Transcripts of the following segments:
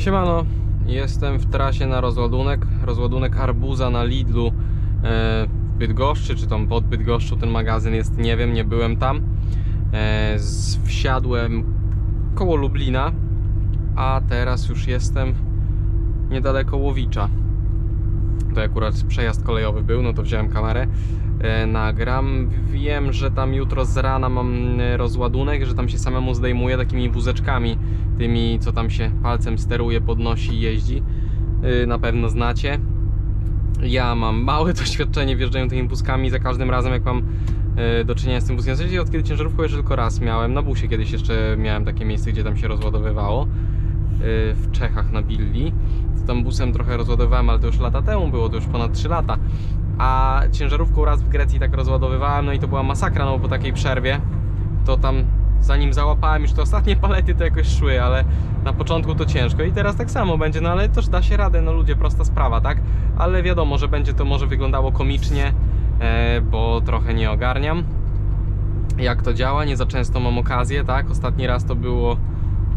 Siemano, jestem w trasie na rozładunek. Rozładunek arbuza na Lidlu e, w Bydgoszczy, czy tam pod Bydgoszczą ten magazyn jest, nie wiem, nie byłem tam. E, wsiadłem koło Lublina, a teraz już jestem niedaleko Łowicza. To akurat przejazd kolejowy był, no to wziąłem kamerę, e, nagram. Wiem, że tam jutro z rana mam e, rozładunek, że tam się samemu zdejmuje takimi wózeczkami, tymi co tam się palcem steruje, podnosi i jeździ. E, Na pewno znacie. Ja mam małe doświadczenie w jeżdżeniu tymi wózkami. Za każdym razem, jak mam do czynienia z tym wózkiem, w od kiedy ciężarówką jeżdżę tylko raz miałem. Na busie kiedyś jeszcze miałem takie miejsce, gdzie tam się rozładowywało. E, W Czechach na Billi. Tam busem trochę rozładowywałem, ale to już lata temu było, to już ponad 3 lata. A ciężarówką raz w Grecji tak rozładowywałem, no i to była masakra, no bo po takiej przerwie to tam zanim załapałem już te ostatnie palety to jakoś szły, ale na początku to ciężko i teraz tak samo będzie, no ale też da się radę, no ludzie, prosta sprawa, tak? Ale wiadomo, że będzie to może wyglądało komicznie, e, bo trochę nie ogarniam jak to działa, nie za często mam okazję, tak? Ostatni raz to było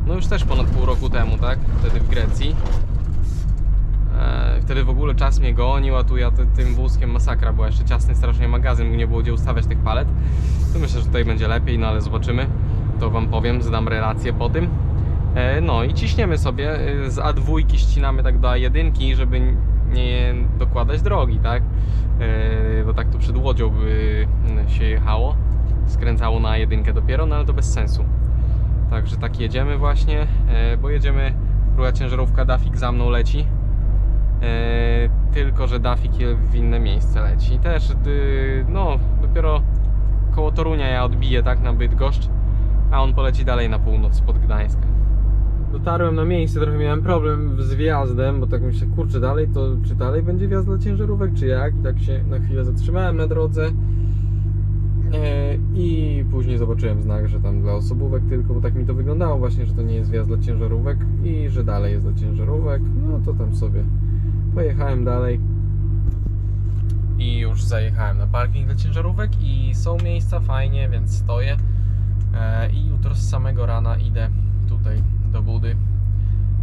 no już też ponad pół roku temu, tak? Wtedy w Grecji. E, Wtedy w ogóle czas mnie gonił, a tu ja ty, tym wózkiem masakra była. Jeszcze ciasny strasznie magazyn, nie było gdzie ustawiać tych palet. To myślę, że tutaj będzie lepiej, no ale zobaczymy. To Wam powiem, zdam relację po tym. E, No i ciśniemy sobie. e, Z A2 ścinamy tak do A1, żeby nie dokładać drogi, tak? Bo tak to przed Łodzią by się jechało. Skręcało na A1 dopiero, no ale to bez sensu. Także tak jedziemy właśnie, e, bo jedziemy, była ciężarówka Dafik za mną leci. E, tylko, że Dafik w inne miejsce leci. Też, y, no, dopiero koło Torunia ja odbiję, tak, na Bydgoszcz, a on poleci dalej na północ, pod Gdańskę. Dotarłem na miejsce, trochę miałem problem z wjazdem, bo tak myślę, kurczę, dalej to, czy dalej będzie wjazd dla ciężarówek, czy jak? I tak się na chwilę zatrzymałem na drodze. E, I później zobaczyłem znak, że tam dla osobówek tylko, bo tak mi to wyglądało właśnie, że to nie jest wjazd dla ciężarówek i że dalej jest dla ciężarówek. No to tam sobie pojechałem dalej. I już zajechałem na parking dla ciężarówek i są miejsca fajnie, więc stoję. E, I jutro z samego rana idę tutaj do budy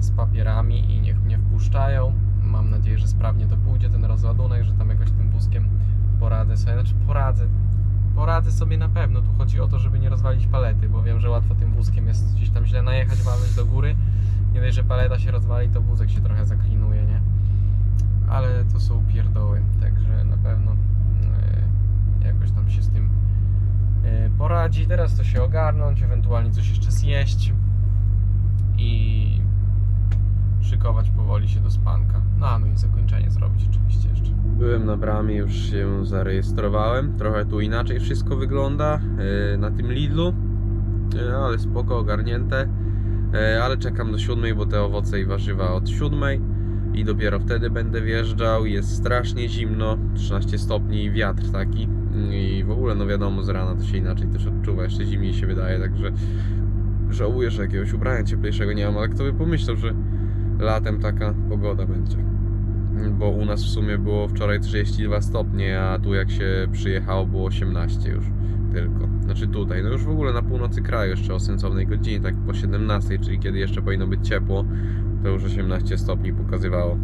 z papierami i niech mnie wpuszczają. Mam nadzieję, że sprawnie to pójdzie ten rozładunek, że tam jakoś tym wózkiem poradzę sobie. Znaczy poradzę, poradzę sobie na pewno. Tu chodzi o to, żeby nie rozwalić palety, bo wiem, że łatwo tym wózkiem jest gdzieś tam źle najechać, walnąć do góry. Nie dość, że paleta się rozwali, to wózek się trochę zaklinuje, nie? Ale to są pierdoły, także na pewno yy, jakoś tam się z tym yy, poradzi. Teraz to się ogarnąć, ewentualnie coś jeszcze zjeść i szykować powoli się do spanka. No, no i zakończenie zrobić oczywiście jeszcze. Byłem na bramie, już się zarejestrowałem. Trochę tu inaczej wszystko wygląda yy, na tym Lidlu, Yy, ale spoko, ogarnięte. Yy, Ale czekam do siódmej, bo te owoce i warzywa od siódmej i dopiero wtedy będę wjeżdżał. Jest strasznie zimno, 13 stopni i wiatr taki. I w ogóle, no wiadomo, z rana to się inaczej też odczuwa, jeszcze zimniej się wydaje, także żałuję, że jakiegoś ubrania cieplejszego nie mam, ale kto by pomyślał, że latem taka pogoda będzie. Bo u nas w sumie było wczoraj 32 stopnie, a tu jak się przyjechało było 18 już tylko. Znaczy tutaj, no już w ogóle na północy kraju jeszcze o sensownej godzinie, tak po 17, czyli kiedy jeszcze powinno być ciepło, to już 18 stopni pokazywało.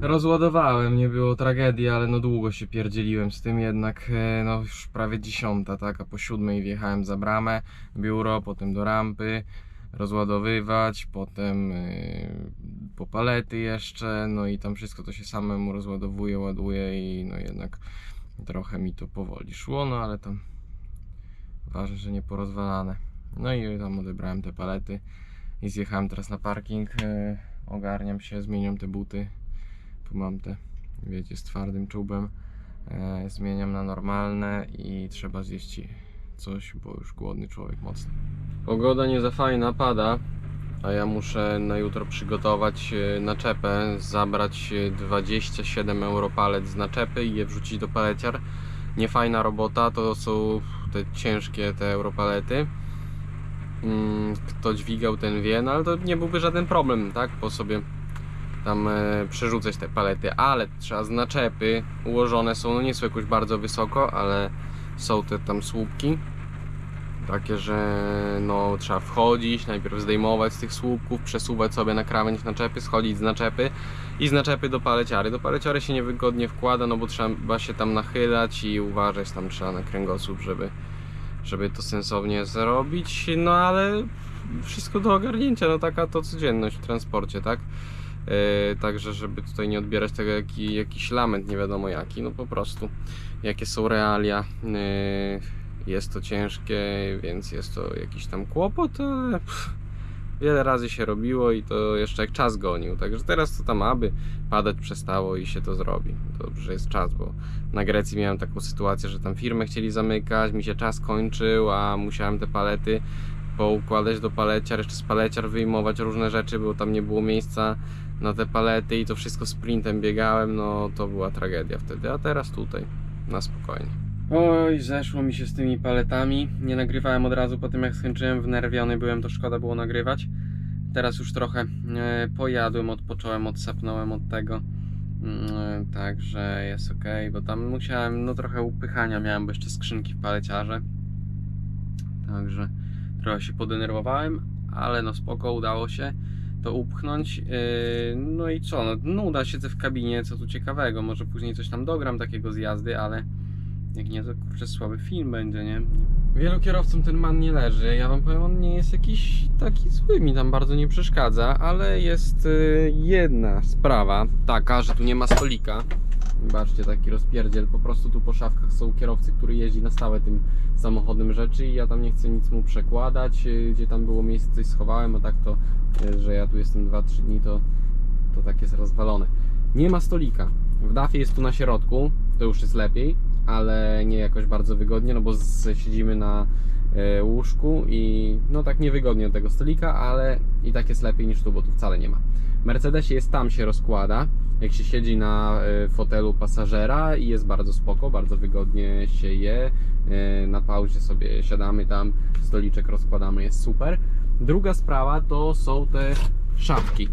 Rozładowałem, nie było tragedii, ale no długo się pierdzieliłem z tym jednak, e, no już prawie dziesiąta, tak, a po siódmej wjechałem za bramę, biuro, potem do rampy, rozładowywać, potem yy, po palety jeszcze, no i tam wszystko to się samemu rozładowuje, ładuje i no jednak trochę mi to powoli szło, no ale tam ważne, że nie porozwalane. No i tam odebrałem te palety i zjechałem teraz na parking, yy, ogarniam się, zmieniam te buty, tu mam te, wiecie, z twardym czubem, yy, zmieniam na normalne i trzeba zjeść coś, bo już głodny człowiek mocno. Pogoda nie za fajna, pada, a ja muszę na jutro przygotować e, naczepę, zabrać e, 27 euro palet z naczepy i je wrzucić do paleciar. Niefajna robota, to są te ciężkie te europalety. Mm, Kto dźwigał ten wie, no ale to nie byłby żaden problem, tak? Po sobie tam e, przerzucać te palety, ale trzeba z naczepy ułożone są, no nie są jakoś bardzo wysoko, ale są te tam słupki Takie, że no, trzeba wchodzić, najpierw zdejmować z tych słupków, przesuwać sobie na krawędź naczepy, schodzić z naczepy i z naczepy do paleciary. Do paleciary się niewygodnie wkłada, no bo trzeba się tam nachylać i uważać, tam trzeba na kręgosłup, żeby, żeby to sensownie zrobić, no ale wszystko do ogarnięcia, no taka to codzienność w transporcie, tak? Yy, także żeby tutaj nie odbierać tego jaki, jakiś lament, nie wiadomo jaki, no po prostu jakie są realia. Yy, jest to ciężkie, więc jest to jakiś tam kłopot, ale pff, wiele razy się robiło i to jeszcze jak czas gonił. Także teraz to tam aby padać przestało i się to zrobi. Dobrze, że jest czas, bo na Grecji miałem taką sytuację, że tam firmę chcieli zamykać, mi się czas kończył, a musiałem te palety poukładać do paleciar, jeszcze z paleciar wyjmować różne rzeczy, bo tam nie było miejsca na te palety i to wszystko sprintem biegałem, no to była tragedia wtedy, a teraz tutaj, na spokojnie. Oj, zeszło mi się z tymi paletami. Nie nagrywałem od razu po tym jak skończyłem, wnerwiony byłem, to szkoda było nagrywać. Teraz już trochę e, pojadłem, odpocząłem, odsapnąłem od tego. Mm, Także jest ok, bo tam musiałem, no trochę upychania miałem, bo jeszcze skrzynki w paleciarze. Także trochę się podenerwowałem, ale no spoko, udało się to upchnąć. Yy, No i co, no, nuda siedzę w kabinie, co tu ciekawego, może później coś tam dogram takiego z jazdy, ale jak nie, to kurczę słaby film będzie, nie? Wielu kierowcom ten man nie leży. Ja wam powiem, on nie jest jakiś taki zły, mi tam bardzo nie przeszkadza, ale jest y, jedna sprawa taka, że tu nie ma stolika. Zobaczcie, taki rozpierdziel. Po prostu tu po szafkach są kierowcy, który jeździ na stałe tym samochodem rzeczy i ja tam nie chcę nic mu przekładać. y, Gdzie tam było miejsce, coś schowałem, a tak to, y, że ja tu jestem 2-3 dni, to, to tak jest rozwalone. Nie ma stolika. W dafie jest tu na środku, to już jest lepiej, ale nie jakoś bardzo wygodnie, no bo z, siedzimy na e, łóżku i no tak niewygodnie do tego stolika, ale i tak jest lepiej niż tu, bo tu wcale nie ma. W Mercedesie jest tam się rozkłada, jak się siedzi na e, fotelu pasażera i jest bardzo spoko, bardzo wygodnie się je. E, na pauzie sobie siadamy tam, stoliczek rozkładamy, jest super. Druga sprawa to są te szafki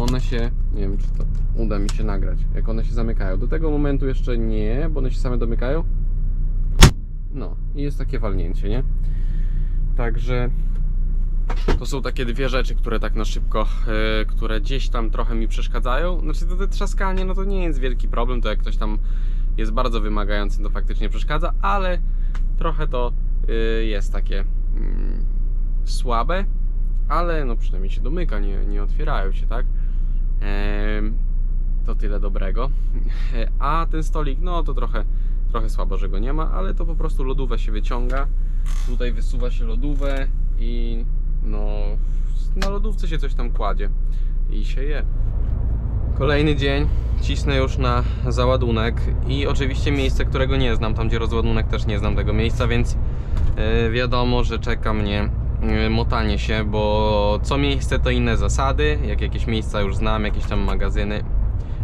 one się, nie wiem czy to uda mi się nagrać, jak one się zamykają. Do tego momentu jeszcze nie, bo one się same domykają. No i jest takie walnięcie, nie? Także to są takie dwie rzeczy, które tak na szybko, e, które gdzieś tam trochę mi przeszkadzają. Znaczy to te trzaskanie, no to nie jest wielki problem, to jak ktoś tam jest bardzo wymagający, to faktycznie przeszkadza, ale trochę to e, jest takie mm, słabe, ale no przynajmniej się domyka, nie, nie otwierają się, tak? To tyle dobrego. A ten stolik, no to trochę, trochę słabo, że go nie ma, ale to po prostu lodówę się wyciąga. Tutaj wysuwa się lodówę i no na lodówce się coś tam kładzie i się je. Kolejny dzień, cisnę już na załadunek i oczywiście miejsce, którego nie znam, tam gdzie rozładunek też nie znam tego miejsca, więc yy, wiadomo, że czeka mnie motanie się, bo co miejsce to inne zasady, jak jakieś miejsca już znam, jakieś tam magazyny,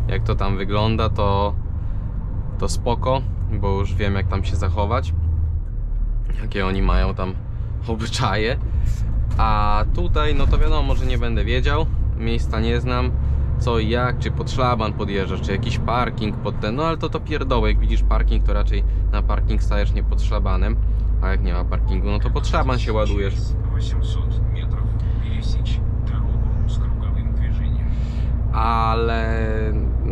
jak to tam wygląda, to, to spoko, bo już wiem jak tam się zachować, jakie oni mają tam obyczaje, a tutaj no to wiadomo, że nie będę wiedział, miejsca nie znam, co i jak, czy pod szlaban podjeżdżasz, czy jakiś parking pod ten, no ale to to pierdoły, jak widzisz parking, to raczej na parking stajesz nie pod szlabanem, a jak nie ma parkingu, no to pod szlaban się ładujesz. 800 метров пересечь дорогу с круговым движением. ale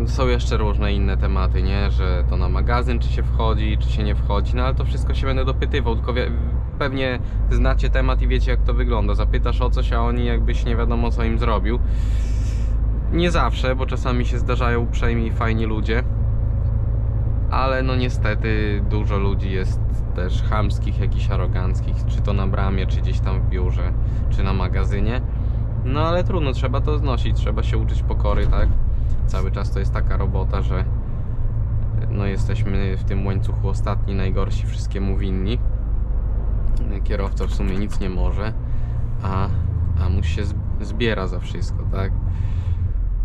są jeszcze różne inne tematy, nie? Że to na magazyn, czy się wchodzi, czy się nie wchodzi, no ale to wszystko się będę dopytywał, tylko wie, pewnie znacie temat i wiecie jak to wygląda. Zapytasz o coś, a oni jakbyś nie wiadomo co im zrobił. Nie zawsze, bo czasami się zdarzają uprzejmi i fajni ludzie, ale no niestety dużo ludzi jest też chamskich, jakichś aroganckich, czy to na bramie, czy gdzieś tam w biurze, czy na magazynie. No ale trudno, trzeba to znosić, trzeba się uczyć pokory, tak? Cały czas to jest taka robota, że no jesteśmy w tym łańcuchu ostatni, najgorsi, wszystkiemu winni. Kierowca w sumie nic nie może, a, a mu się zbiera za wszystko, tak?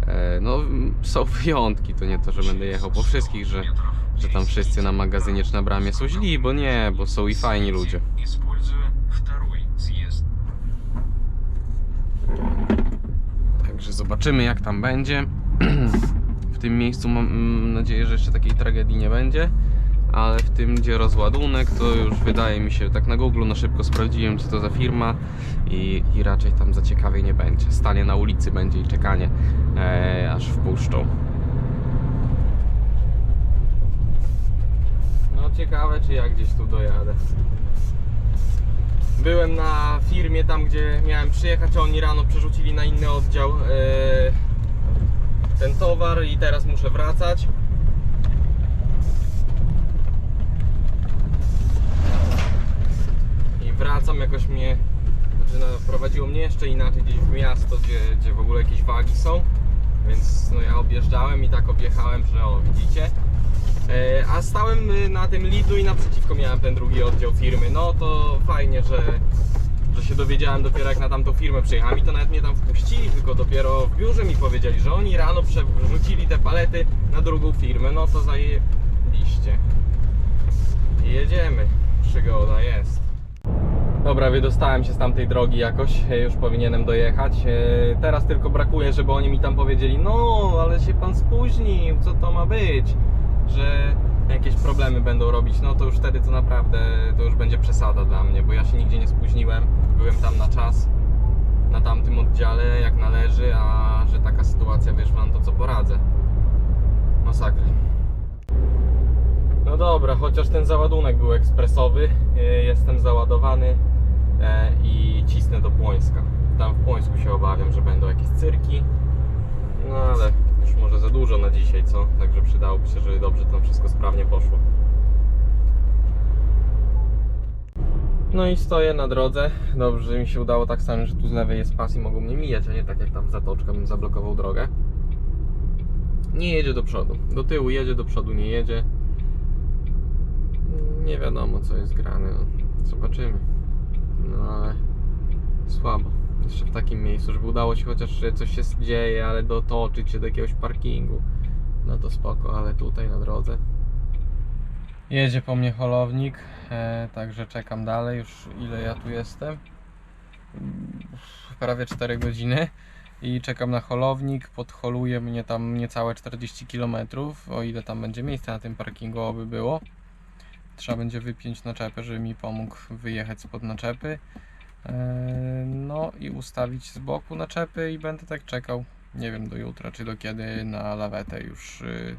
E, No są wyjątki, to nie to, że będę jechał po wszystkich, że, że tam wszyscy na magazynie czy na bramie są źli, bo nie, bo są i fajni ludzie. Także zobaczymy jak tam będzie. W tym miejscu mam mm, nadzieję, że jeszcze takiej tragedii nie będzie, ale w tym gdzie rozładunek to już wydaje mi się, tak na Google na szybko sprawdziłem co to za firma i, i raczej tam za ciekawie nie będzie. Stanie na ulicy będzie i czekanie, e, aż wpuszczą. No ciekawe czy ja gdzieś tu dojadę. Byłem na firmie tam gdzie miałem przyjechać, a oni rano przerzucili na inny oddział e, ten towar i teraz muszę wracać. I wracam, jakoś mnie, znaczy no, prowadziło mnie jeszcze inaczej gdzieś w miasto, gdzie, gdzie w ogóle jakieś wagi są. Więc no, ja objeżdżałem i tak objechałem, że o widzicie. E, a stałem y, na tym Lidlu i naprzeciwko miałem ten drugi oddział firmy. No to fajnie, że, że się dowiedziałem dopiero jak na tamtą firmę przyjechałem i to nawet mnie tam wpuścili, tylko dopiero w biurze mi powiedzieli, że oni rano przerzucili te palety na drugą firmę. No to zajebiście. I jedziemy. Przygoda jest. Dobra, wydostałem się z tamtej drogi jakoś, e, już powinienem dojechać. E, Teraz tylko brakuje, żeby oni mi tam powiedzieli, no ale się pan spóźnił, co to ma być? Że jakieś problemy będą robić, no to już wtedy to naprawdę, to już będzie przesada dla mnie, bo ja się nigdzie nie spóźniłem, byłem tam na czas, na tamtym oddziale jak należy, a że taka sytuacja wyszła, no to co poradzę. Masakra. No dobra, chociaż ten załadunek był ekspresowy, e, jestem załadowany e, i cisnę do Płońska. Tam w Płońsku się obawiam, że będą jakieś cyrki, no ale już może za dużo na dzisiaj, co? Także przydałoby się, żeby dobrze tam wszystko sprawnie poszło. No i stoję na drodze. Dobrze, że mi się udało tak samo, że tu z lewej jest pas i mogą mnie mijać, a nie tak jak tam zatoczka bym zablokował drogę. Nie jedzie do przodu. Do tyłu jedzie, do przodu nie jedzie. Nie wiadomo co jest grane. No. Zobaczymy. No ale słabo. Jeszcze w takim miejscu, żeby udało się chociaż, że coś się dzieje, ale dotoczyć się do jakiegoś parkingu. No to spoko, ale tutaj na drodze. Jedzie po mnie holownik, e, także czekam dalej. Już ile ja tu jestem? Prawie 4 godziny. I czekam na holownik, podholuje mnie tam niecałe 40 km, o ile tam będzie miejsca na tym parkingu, oby było. Trzeba będzie wypiąć naczepę, żeby mi pomógł wyjechać spod naczepy. Eee, No i ustawić z boku naczepy i będę tak czekał. Nie wiem do jutra czy do kiedy na lawetę już y,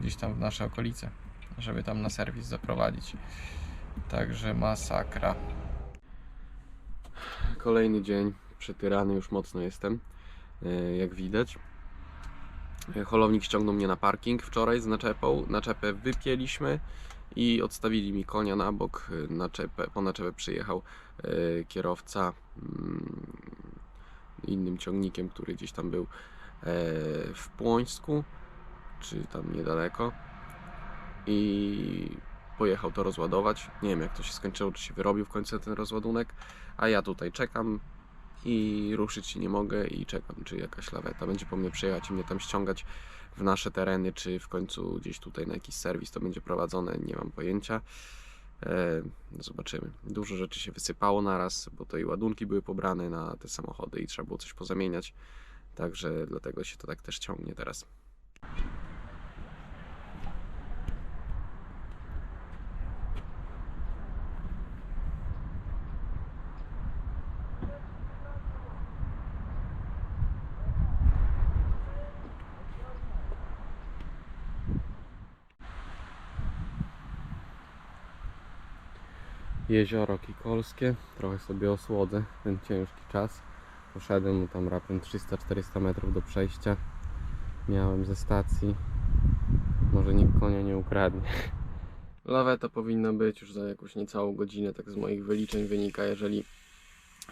gdzieś tam w nasze okolice, żeby tam na serwis zaprowadzić. Także masakra. Kolejny dzień, przetyrany już mocno jestem, e, jak widać. E, Holownik ściągnął mnie na parking wczoraj z naczepą. Naczepę wypięliśmy i odstawili mi konia na bok. E, Naczepę, po naczepę przyjechał e, kierowca mm, innym ciągnikiem, który gdzieś tam był e, w Płońsku, czy tam niedaleko. I pojechał to rozładować. Nie wiem jak to się skończyło, czy się wyrobił w końcu ten rozładunek, a ja tutaj czekam i ruszyć nie mogę i czekam, czy jakaś laweta będzie po mnie przyjechać i mnie tam ściągać w nasze tereny, czy w końcu gdzieś tutaj na jakiś serwis to będzie prowadzone, nie mam pojęcia. E, zobaczymy. Dużo rzeczy się wysypało naraz, bo to i ładunki były pobrane na te samochody i trzeba było coś pozamieniać. Także dlatego się to tak też ciągnie teraz. Jezioro Kikolskie, trochę sobie osłodzę ten ciężki czas. Poszedłem tam raptem 300-400 metrów do przejścia. Miałem ze stacji. Może nikt konia nie ukradnie. Laweta powinna być już za jakąś niecałą godzinę, tak z moich wyliczeń wynika, jeżeli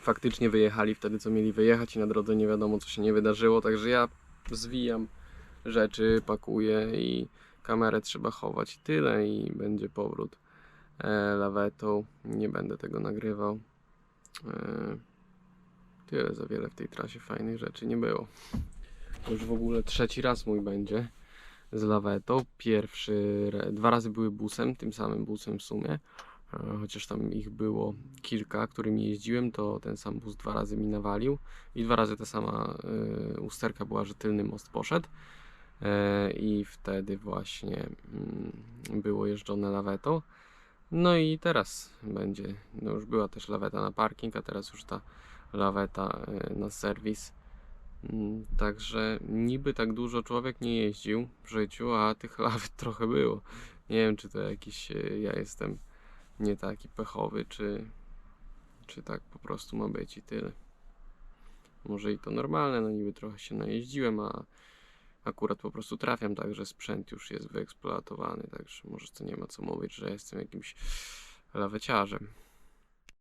faktycznie wyjechali wtedy, co mieli wyjechać i na drodze nie wiadomo, co się nie wydarzyło, także ja zwijam rzeczy, pakuję i kamerę trzeba chować tyle i będzie powrót lawetą. Nie będę tego nagrywał. E, tyle za wiele w tej trasie fajnych rzeczy nie było. To już w ogóle trzeci raz mój będzie z lawetą. Pierwszy, dwa razy były busem, tym samym busem w sumie. E, Chociaż tam ich było kilka, którymi jeździłem, to ten sam bus dwa razy mi nawalił i dwa razy ta sama e, usterka była, że tylny most poszedł. e, i wtedy właśnie mm, było jeżdżone lawetą. No i teraz będzie, no już była też laweta na parking, a teraz już ta laweta e, na serwis. Mm, Także niby tak dużo człowiek nie jeździł w życiu, a tych lawet trochę było. Nie wiem, czy to jakiś e, ja jestem nie taki pechowy, czy, czy tak po prostu ma być i tyle. Może i to normalne, no niby trochę się najeździłem, a akurat po prostu trafiam tak, że sprzęt już jest wyeksploatowany, także może to nie ma co mówić, że jestem jakimś laweciarzem.